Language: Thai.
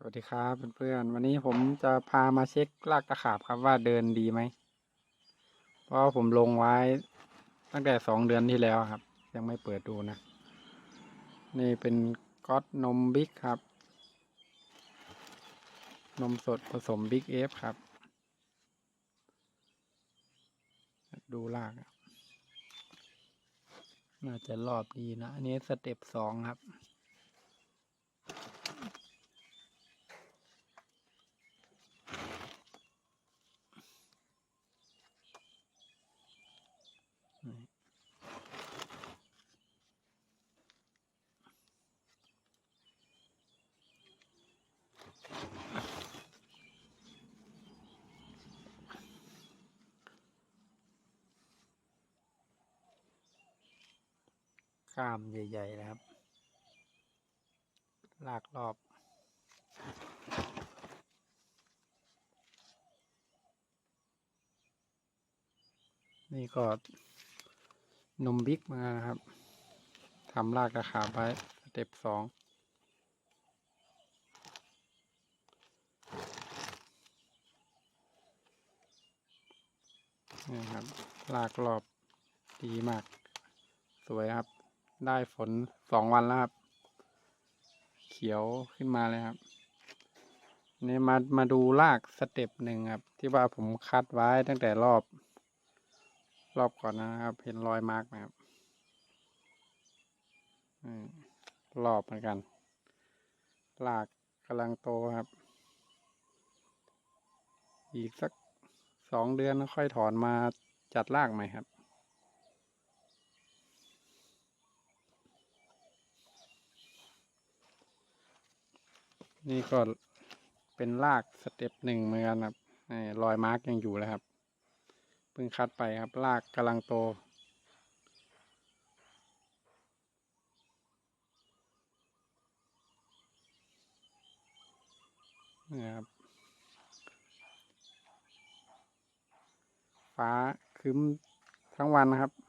สวัสดีครับเพื่อนๆวันนี้ผมจะพามาเช็ครากตะขาบครับว่าเดินดีไหมเพราะผมลงไว้ตั้งแต่สองเดือนที่แล้วครับ ยังไม่เปิดดูนะ นี่เป็นก๊อตนมบิ๊กครับ นมสดผสมบิ๊กเอฟครับ ดูรากน่าจะรอบดีนะ อันนี้สเต็ปสองครับ กล้ามใหญ่ ๆ นะครับ ลากรอบ นี่ก็ นมบิ๊กมานะครับทำลากตะขาไว้สเต็ปสองนี่ครับลากรอบดีมาก สวยครับ ได้ฝนสองวันแล้วครับ เขียวขึ้นมาเลยครับนี่มามาดูลากสเต็ปหนึ่งครับ ที่ว่าผมคัดไว้ตั้งแต่รอบ รอบก่อนนะครับ เห็นรอยมาร์กไหมครับรอบเหมือนกันลากกำลังโตครับ อีกสักสองเดือนแล้วค่อยถอนมาจัดรากใหม่ครับ นี่ก็เป็นรากสเต็ปหนึ่งเหมือนกันครับรอยมาร์กยังอยู่เลยครับ พิ่งคัดไปครับรากกำลังโต นี่ครับ ฟ้าครึ้มทั้งวันนะครับ